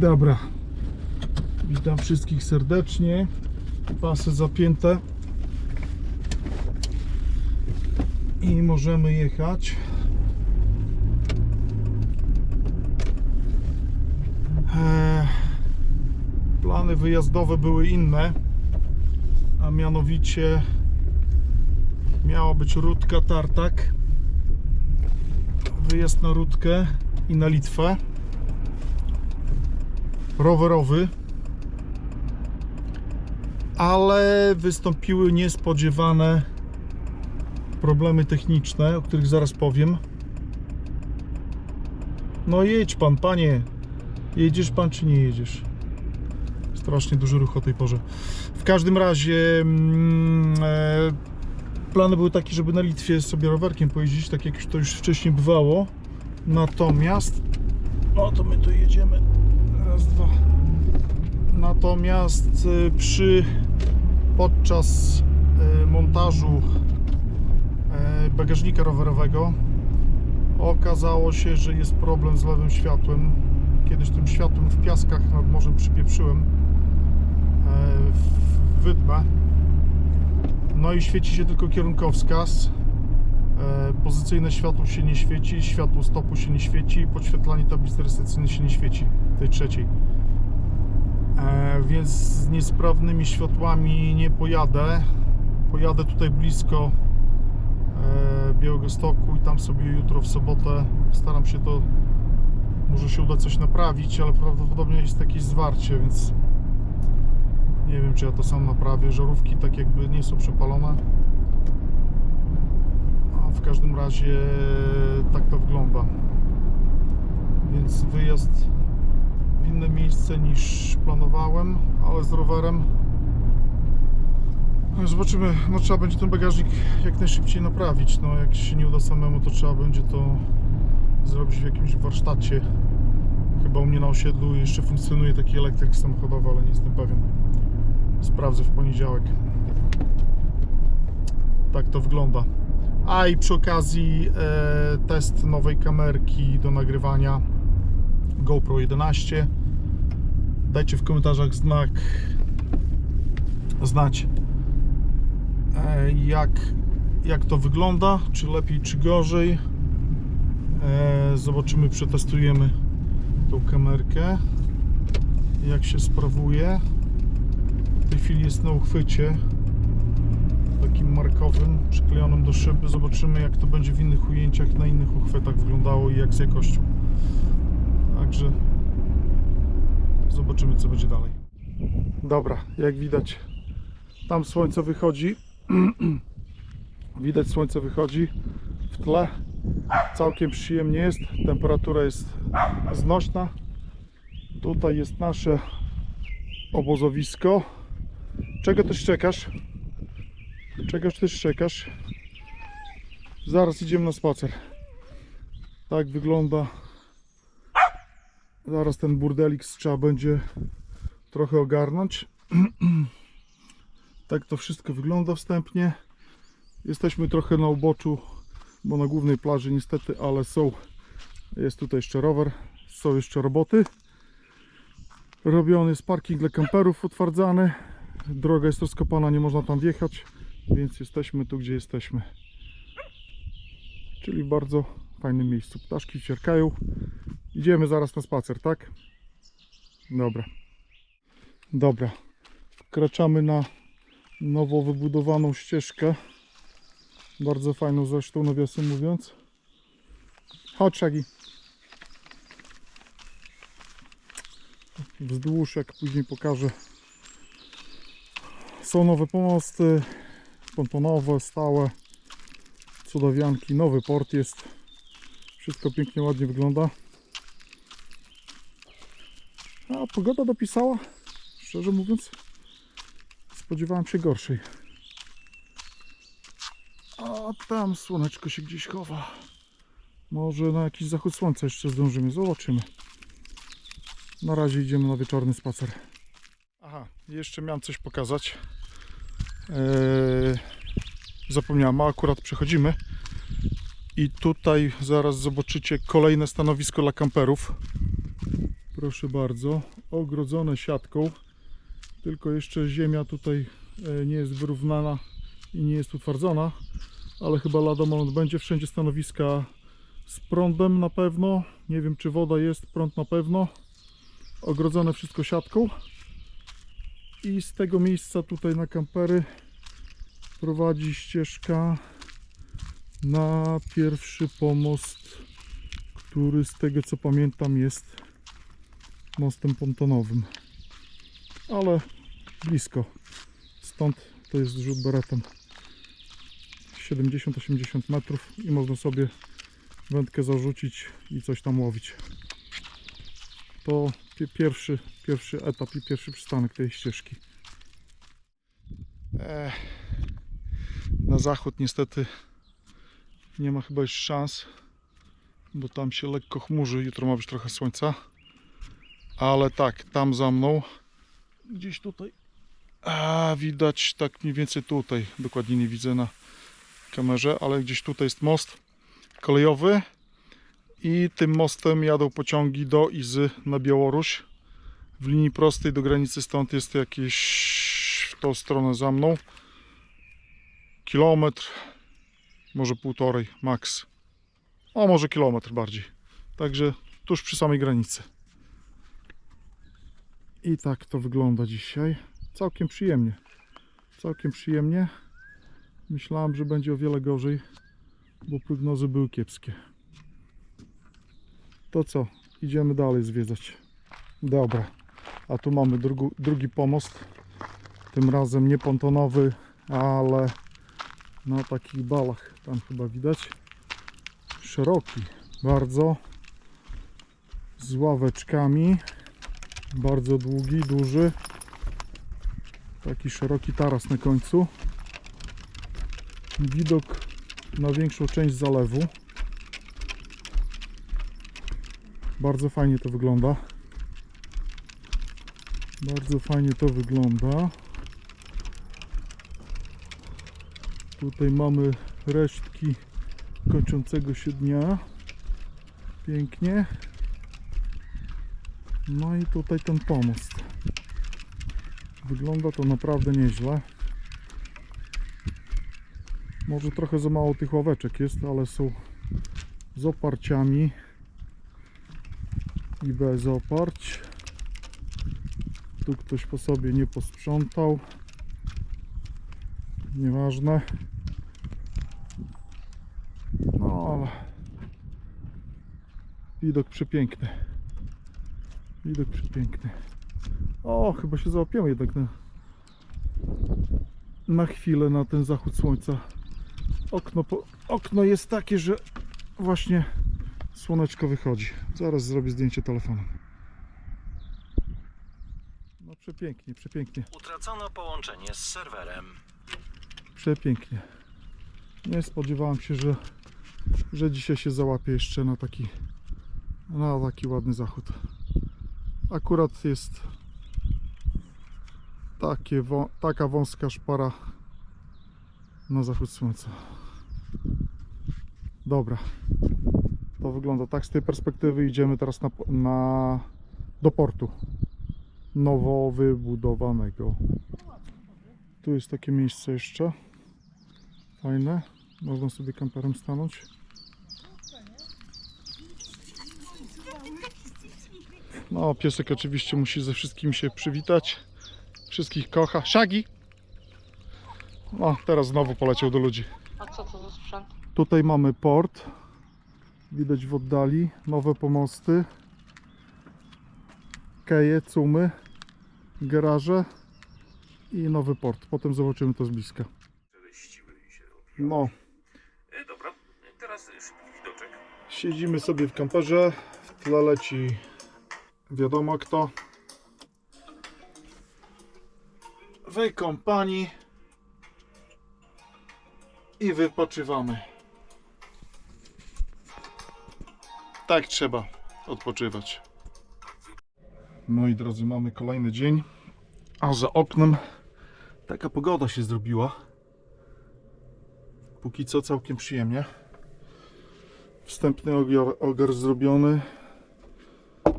Dobra. Witam wszystkich serdecznie. Pasy zapięte. I możemy jechać. Eee, Plany wyjazdowe były inne, a mianowicie miała być Rudka Tartak. Wyjazd na Rudkę i na Litwę. Rowerowy. Ale wystąpiły niespodziewane problemy techniczne, o których zaraz powiem. No jedź pan, panie. Jedziesz pan czy nie jedziesz? Strasznie duży ruch o tej porze. W każdym razie mm, e, plany były takie, żeby na Litwie sobie rowerkiem pojeździć, tak jak to już wcześniej bywało. Natomiast no to my tu jedziemy. Natomiast e, przy podczas e, montażu e, bagażnika rowerowego okazało się, że jest problem z lewym światłem. Kiedyś tym światłem w piaskach nad morzem przypieprzyłem w wydmę. No i świeci się tylko kierunkowskaz. E, Pozycyjne światło się nie świeci, światło stopu się nie świeci, podświetlanie tablicy rejestracyjnej się nie świeci, tej trzeciej. E, Więc z niesprawnymi światłami nie pojadę. Pojadę tutaj blisko e, Białego Stoku i tam sobie jutro w sobotę staram się to może się uda coś naprawić, ale prawdopodobnie jest jakieś zwarcie, więc nie wiem czy ja to sam naprawię. Żarówki tak jakby nie są przepalone. W każdym razie tak to wygląda. Więc wyjazd w inne miejsce niż planowałem, ale z rowerem. No, Zobaczymy, no trzeba będzie ten bagażnik jak najszybciej naprawić. No jak się nie uda samemu, to trzeba będzie to zrobić w jakimś warsztacie. Chyba u mnie na osiedlu jeszcze funkcjonuje taki elektryk samochodowy, ale nie jestem pewien. Sprawdzę w poniedziałek. Tak to wygląda. A i przy okazji e, test nowej kamerki do nagrywania GoPro 11. Dajcie w komentarzach znak znać e, jak, jak to wygląda, czy lepiej, czy gorzej. E, zobaczymy, przetestujemy tą kamerkę jak się sprawuje. W tej chwili jest na uchwycie takim markowym, przyklejonym do szyby. Zobaczymy jak to będzie w innych ujęciach, na innych uchwytach wyglądało i jak z jakością. Także zobaczymy co będzie dalej. Dobra, jak widać tam słońce wychodzi. widać słońce wychodzi w tle. Całkiem przyjemnie jest. Temperatura jest znośna. Tutaj jest nasze obozowisko. Czego też czekasz? Czegoś też czekasz? Zaraz idziemy na spacer. Tak wygląda. Zaraz ten burdelik trzeba będzie trochę ogarnąć. tak to wszystko wygląda wstępnie. Jesteśmy trochę na uboczu, bo na głównej plaży niestety, ale są. Jest tutaj jeszcze rower, są jeszcze roboty. Robiony jest parking dla kamperów utwardzany. Droga jest rozkopana, nie można tam wjechać, więc jesteśmy tu, gdzie jesteśmy. Czyli w bardzo fajnym miejscu. Ptaszki ćwierkają. Idziemy zaraz na spacer, tak? Dobra. Dobra. Wkraczamy na nowo wybudowaną ścieżkę. Bardzo fajną zresztą, nawiasem mówiąc. Chodź, Shaggy. Wzdłuż, jak później pokażę. Są nowe pomosty, pontonowe, stałe, cudawianki, nowy port jest. Wszystko pięknie, ładnie wygląda. A pogoda dopisała, szczerze mówiąc, spodziewałem się gorszej. A tam słoneczko się gdzieś chowa. Może na jakiś zachód słońca jeszcze zdążymy, zobaczymy. Na razie idziemy na wieczorny spacer. Aha, jeszcze miałem coś pokazać. Eee, zapomniałem, a akurat przechodzimy. I tutaj zaraz zobaczycie kolejne stanowisko dla kamperów. Proszę bardzo, ogrodzone siatką. Tylko jeszcze ziemia tutaj e, nie jest wyrównana i nie jest utwardzona, ale chyba lada moment będzie wszędzie stanowiska z prądem na pewno. Nie wiem czy woda jest, prąd na pewno. Ogrodzone wszystko siatką. I z tego miejsca tutaj na kampery prowadzi ścieżka na pierwszy pomost, który z tego co pamiętam jest mostem pontonowym. Ale blisko. Stąd to jest rzut beretem. 70-80 metrów i można sobie wędkę zarzucić i coś tam łowić. To pi- pierwszy, pierwszy etap i pierwszy przystanek tej ścieżki. Ech, na zachód niestety nie ma chyba już szans, bo tam się lekko chmurzy. Jutro ma być trochę słońca. Ale tak, tam za mną, gdzieś tutaj, a widać tak mniej więcej tutaj, dokładnie nie widzę na kamerze, ale gdzieś tutaj jest most kolejowy i tym mostem jadą pociągi do Izy na Białoruś. W linii prostej do granicy stąd jest jakieś w tą stronę za mną kilometr, może półtorej max. O, może kilometr bardziej. Także tuż przy samej granicy. I tak to wygląda dzisiaj. Całkiem przyjemnie. Całkiem przyjemnie. Myślałem, że będzie o wiele gorzej, bo prognozy były kiepskie. To co? Idziemy dalej zwiedzać. Dobra. A tu mamy drugu, drugi pomost. Tym razem nie pontonowy, ale na takich balach. Tam chyba widać. Szeroki. Bardzo. Z ławeczkami. Bardzo długi, duży. Taki szeroki taras na końcu. Widok na większą część zalewu. Bardzo fajnie to wygląda. Bardzo fajnie to wygląda. Tutaj mamy resztki kończącego się dnia. Pięknie. No i tutaj ten pomost. Wygląda to naprawdę nieźle. Może trochę za mało tych ławeczek jest, ale są z oparciami i bez oparć. Tu ktoś po sobie nie posprzątał. Nieważne. No ale widok przepiękny. Widok przepiękny. O, chyba się załapiemy jednak na, na chwilę na ten zachód słońca. Okno, po, okno jest takie, że właśnie słoneczko wychodzi. Zaraz zrobię zdjęcie telefonem. No przepięknie, przepięknie. Utracono połączenie z serwerem. Przepięknie. Nie spodziewałem się, że, że dzisiaj się załapię jeszcze na taki, na taki ładny zachód. Akurat jest takie, taka wąska szpara na zachód słońca. Dobra. To wygląda tak z tej perspektywy. Idziemy teraz na, na, do portu nowo wybudowanego. Tu jest takie miejsce jeszcze. Fajne. Można sobie kamperem stanąć. No, piesek oczywiście musi ze wszystkim się przywitać. Wszystkich kocha. Shaggy! No, teraz znowu poleciał do ludzi. A co to za sprzęt? Tutaj mamy port. Widać w oddali. Nowe pomosty. Keje, cumy. Garaże. I nowy port. Potem zobaczymy to z bliska. No, E, dobra, teraz szybki widoczek. Siedzimy sobie w kamperze, w tle leci wiadomo kto. Wykąpani i wypoczywamy. Tak trzeba odpoczywać. Moi drodzy, mamy kolejny dzień, a za oknem taka pogoda się zrobiła. Póki co całkiem przyjemnie. Wstępny ogier, ogier zrobiony.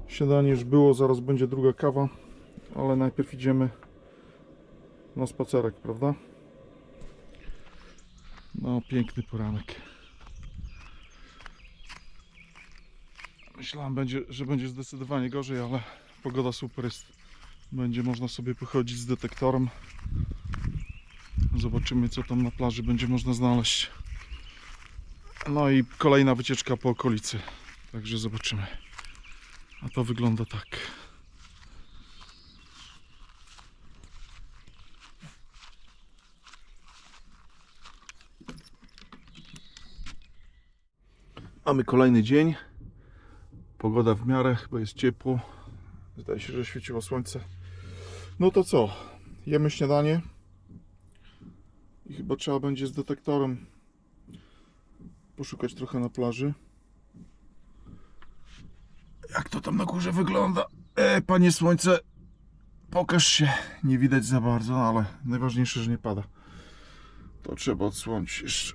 Śniadanie już było, zaraz będzie druga kawa, ale najpierw idziemy na spacerek, prawda? No, piękny poranek. Myślałem, będzie, że będzie zdecydowanie gorzej, ale pogoda super jest. Będzie można sobie pochodzić z detektorem. Zobaczymy, co tam na plaży będzie można znaleźć. No i kolejna wycieczka po okolicy. Także zobaczymy. A to wygląda tak. Mamy kolejny dzień. Pogoda w miarę, chyba jest ciepło. Zdaje się, że świeciło słońce. No to co? Jemy śniadanie. I chyba trzeba będzie z detektorem poszukać trochę na plaży. Jak to tam na górze wygląda? E, panie słońce, pokaż się. Nie widać za bardzo, ale najważniejsze, że nie pada. To trzeba odsłonić jeszcze.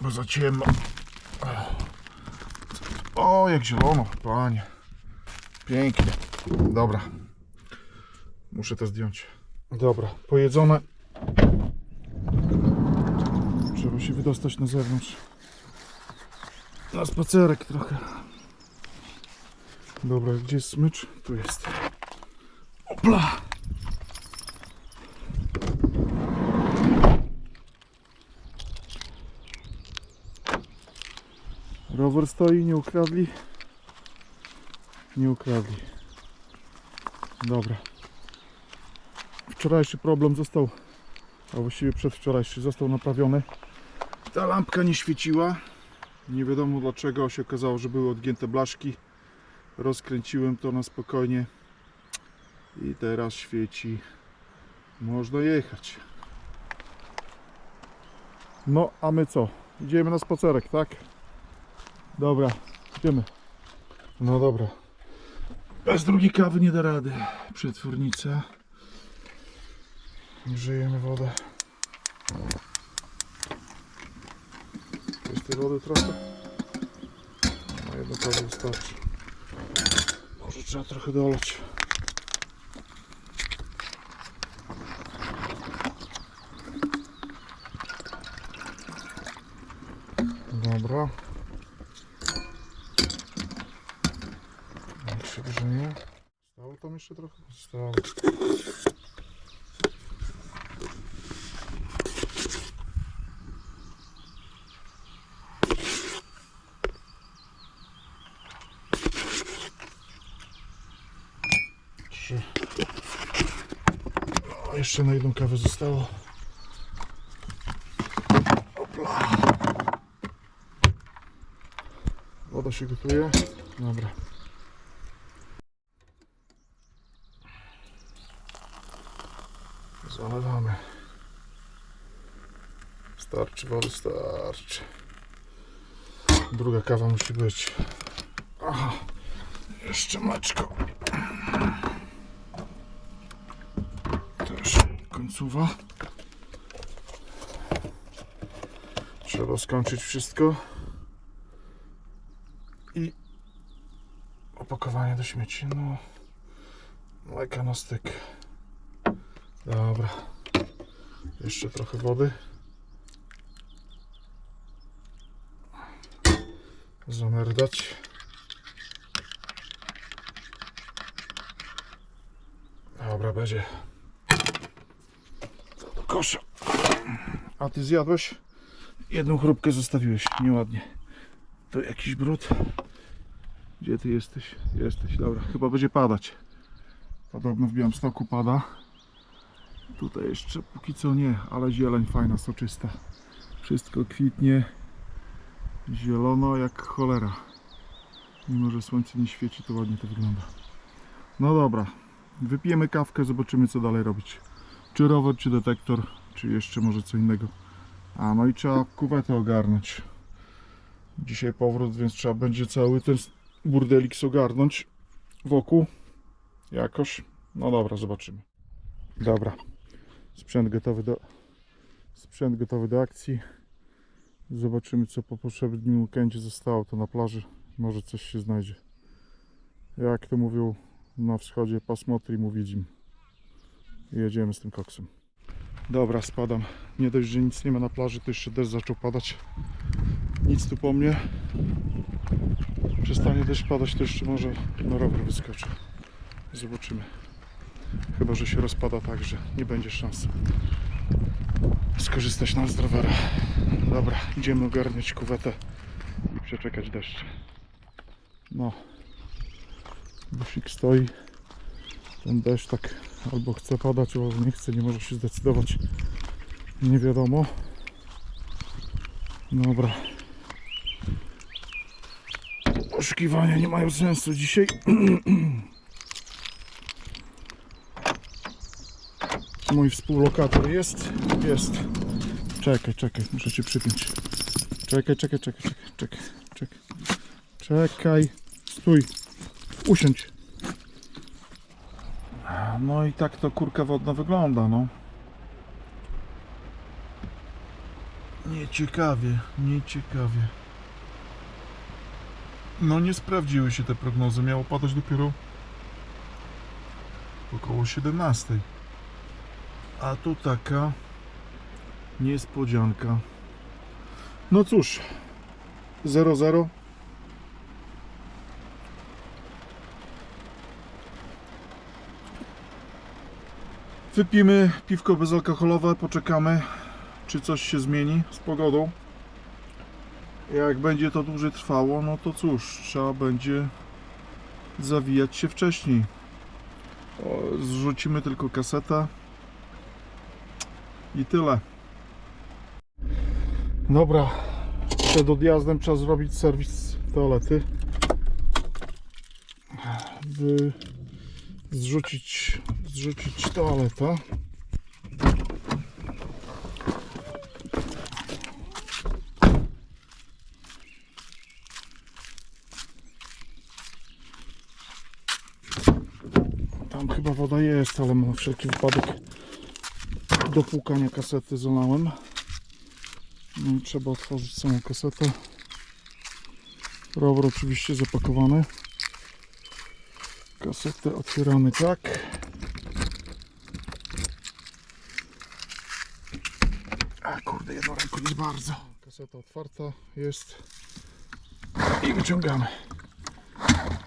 Bo za ciemno. O, jak zielono, panie. Pięknie. Dobra. Muszę to zdjąć. Dobra, pojedzone. Trzeba się wydostać na zewnątrz. Na spacerek trochę. Dobra, gdzie jest smycz? Tu jest. Opla! Rower stoi, nie ukradli. Nie ukradli. Dobra. Wczorajszy problem został, a właściwie przedwczorajszy został naprawiony. Ta lampka nie świeciła. Nie wiadomo dlaczego się okazało, że były odgięte blaszki. Rozkręciłem to na spokojnie. I teraz świeci. Można jechać. No, a my co? Idziemy na spacerek, tak? Dobra, idziemy. No dobra. Bez drugiej kawy nie da rady. Przetwórnica. Grzejemy wodę. Jest tej wody trochę? Jedną kawę wystarczy. Może trzeba trochę dolać. Dobra. Jak się grzeje? Stało tam jeszcze trochę? Stało. Trzy. O, jeszcze na jedną kawę zostało. Opla. Woda się gotuje. Dobra. Zalewamy. Starczy wody, starczy. Druga kawa musi być. Aha, jeszcze mleczko. Też końcowa. Trzeba skończyć wszystko. I opakowanie do śmieci. No, mleka na styk. Dobra. Jeszcze trochę wody. Zamerdać. Dobra, będzie. Kosza. A ty zjadłeś? Jedną chrupkę zostawiłeś. Nieładnie. To jakiś brud. Gdzie ty jesteś? Jesteś, dobra. Chyba będzie padać. Podobno w Białymstoku pada. Tutaj jeszcze póki co nie, ale zieleń fajna, soczysta. Wszystko kwitnie. Zielono jak cholera. Mimo, że słońce nie świeci, to ładnie to wygląda. No dobra, wypijemy kawkę, zobaczymy co dalej robić. Czy rower, czy detektor, czy jeszcze może co innego. A no i trzeba kuwetę ogarnąć. Dzisiaj powrót, więc trzeba będzie cały ten burdelik ogarnąć wokół. Jakoś. No dobra, zobaczymy. Dobra. Sprzęt gotowy do sprzęt gotowy do akcji. Zobaczymy co po poprzednim weekendzie zostało to na plaży. Może coś się znajdzie. Jak to mówił na wschodzie, pasmotri mu widzim. I jedziemy z tym koksem. Dobra, spadam. Nie dość, że nic nie ma na plaży, to jeszcze deszcz zaczął padać. Nic tu po mnie. Przestanie deszcz padać, to jeszcze może na rower wyskoczę. Zobaczymy. Chyba, że się rozpada tak, że nie będzie szans skorzystać nam z rowera. Dobra, idziemy ogarniać kuwetę i przeczekać deszcz. No. Busik stoi. Ten deszcz tak albo chce padać, albo nie chce, nie może się zdecydować. Nie wiadomo. Dobra. Poszukiwania nie mają sensu dzisiaj. Mój współlokator jest? Jest. Czekaj, czekaj, muszę cię przypiąć. Czekaj, czekaj, czekaj, czekaj, czekaj, czekaj. Czekaj. Stój. Usiądź. No i tak to kurka wodna wygląda, no. Nieciekawie, nieciekawie. No nie sprawdziły się te prognozy. Miało padać dopiero około 17. A tu taka niespodzianka. No cóż, 0-0. Wypijmy piwko bezalkoholowe, poczekamy, czy coś się zmieni z pogodą. Jak będzie to dłużej trwało, no to cóż, trzeba będzie zawijać się wcześniej. Zrzucimy tylko kasetę i tyle. Dobra, przed odjazdem trzeba zrobić serwis toalety. By zrzucić, zrzucić toaletę. Tam chyba woda jest, ale na wszelki wypadek do płukania kasety zalałem. No i trzeba otworzyć samą kasetę. Rower oczywiście zapakowany. Kasetę otwieramy tak. A kurde, jedną ręką nie bardzo. Kaseta otwarta jest. I wyciągamy.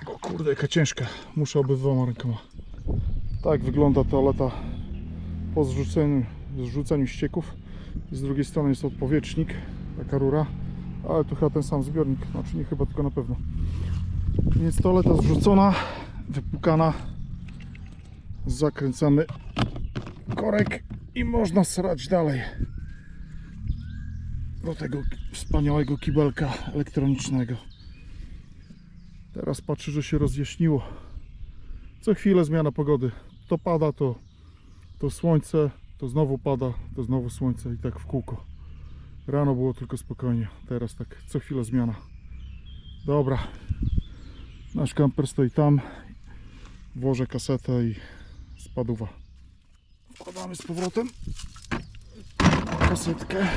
O kurde, jaka ciężka. Muszę obydwoma rękoma. Tak wygląda toaleta po zrzuceniu, zrzuceniu ścieków. Z drugiej strony jest odpowietrznik, taka rura, ale tu chyba ten sam zbiornik, znaczy nie chyba, tylko na pewno. Więc toaleta zrzucona, wypukana. Zakręcamy korek i można srać dalej do tego wspaniałego kibelka elektronicznego. Teraz patrzę, że się rozjaśniło. Co chwilę zmiana pogody. To pada, to, to słońce, to znowu pada, to znowu słońce i tak w kółko. Rano było tylko spokojnie, teraz tak co chwilę zmiana. Dobra, nasz kamper stoi tam, włożę kasetę i spaduwa. Wkładamy z powrotem kasetkę.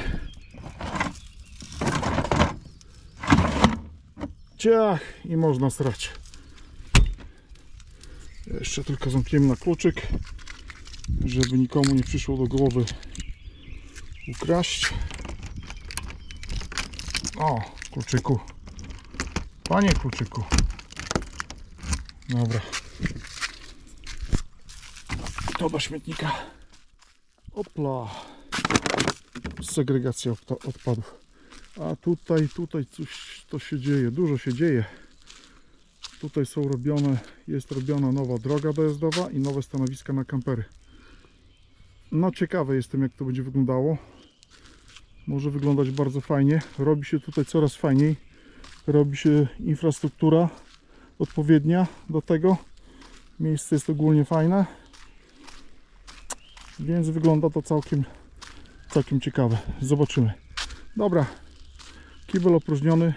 Ciach i można srać. Jeszcze tylko zamkniemy na kluczyk, żeby nikomu nie przyszło do głowy ukraść. O, kluczyku. Panie kluczyku. Dobra. To śmietnika. Opla. Segregacja odpa- odpadów. A tutaj, tutaj coś to się dzieje. Dużo się dzieje. Tutaj są robione, jest robiona nowa droga dojazdowa i nowe stanowiska na kampery. No ciekawy jestem jak to będzie wyglądało. Może wyglądać bardzo fajnie. Robi się tutaj coraz fajniej. Robi się infrastruktura odpowiednia do tego. Miejsce jest ogólnie fajne. Więc wygląda to całkiem, całkiem ciekawe. Zobaczymy. Dobra. Kibel opróżniony.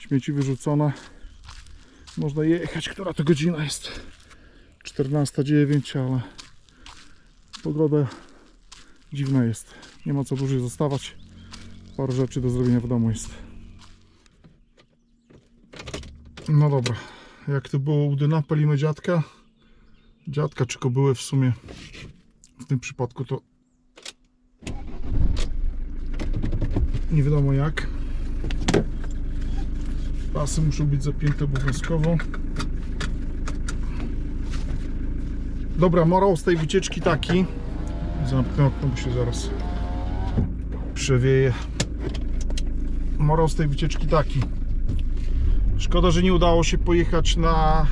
Śmieci wyrzucone. Można jechać, która to godzina jest. 14.09, ale pogoda dziwna jest. Nie ma co dłużej zostawać. Parę rzeczy do zrobienia w domu jest. No dobra, jak to było u Dyna, palimy dziadka. Dziadka czy kobyłę w sumie. W tym przypadku to nie wiadomo jak. Pasy muszą być zapięte obowiązkowo. Dobra, morał z tej wycieczki taki. Zamknę okno, bo się zaraz przewieje. Morał z tej wycieczki taki. Szkoda, że nie udało się pojechać na,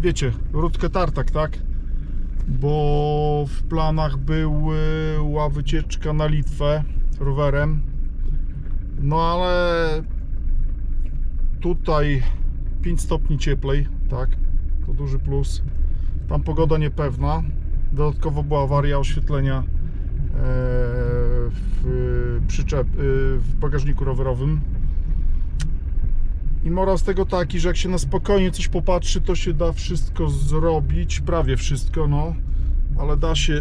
wiecie, Rudkę Tartak, tak? Bo w planach była wycieczka na Litwę rowerem. No ale tutaj 5 stopni cieplej, tak? To duży plus. Tam pogoda niepewna. Dodatkowo była awaria oświetlenia e, w, przyczep, e, w bagażniku rowerowym. I morał z tego taki, że jak się na spokojnie coś popatrzy, to się da wszystko zrobić, prawie wszystko, no, ale da się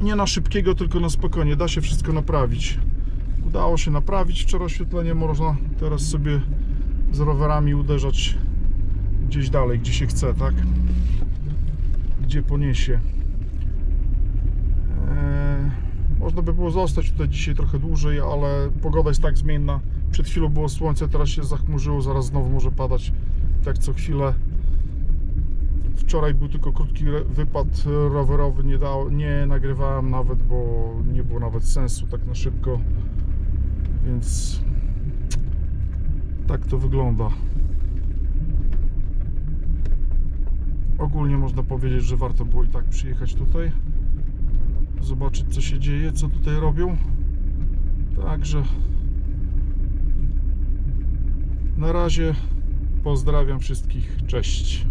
nie na szybkiego, tylko na spokojnie, da się wszystko naprawić. Udało się naprawić wczoraj oświetlenie, można teraz sobie z rowerami uderzać gdzieś dalej, gdzie się chce, tak? Gdzie poniesie. Eee, można by było zostać tutaj dzisiaj trochę dłużej, ale pogoda jest tak zmienna. Przed chwilą było słońce, teraz się zachmurzyło, zaraz znowu może padać. Tak co chwilę. Wczoraj był tylko krótki wypad rowerowy, nie, dało, nie nagrywałem nawet, bo nie było nawet sensu tak na szybko. Więc tak to wygląda. Ogólnie można powiedzieć, że warto było i tak przyjechać tutaj. Zobaczyć co się dzieje, co tutaj robią. Także na razie pozdrawiam wszystkich. Cześć.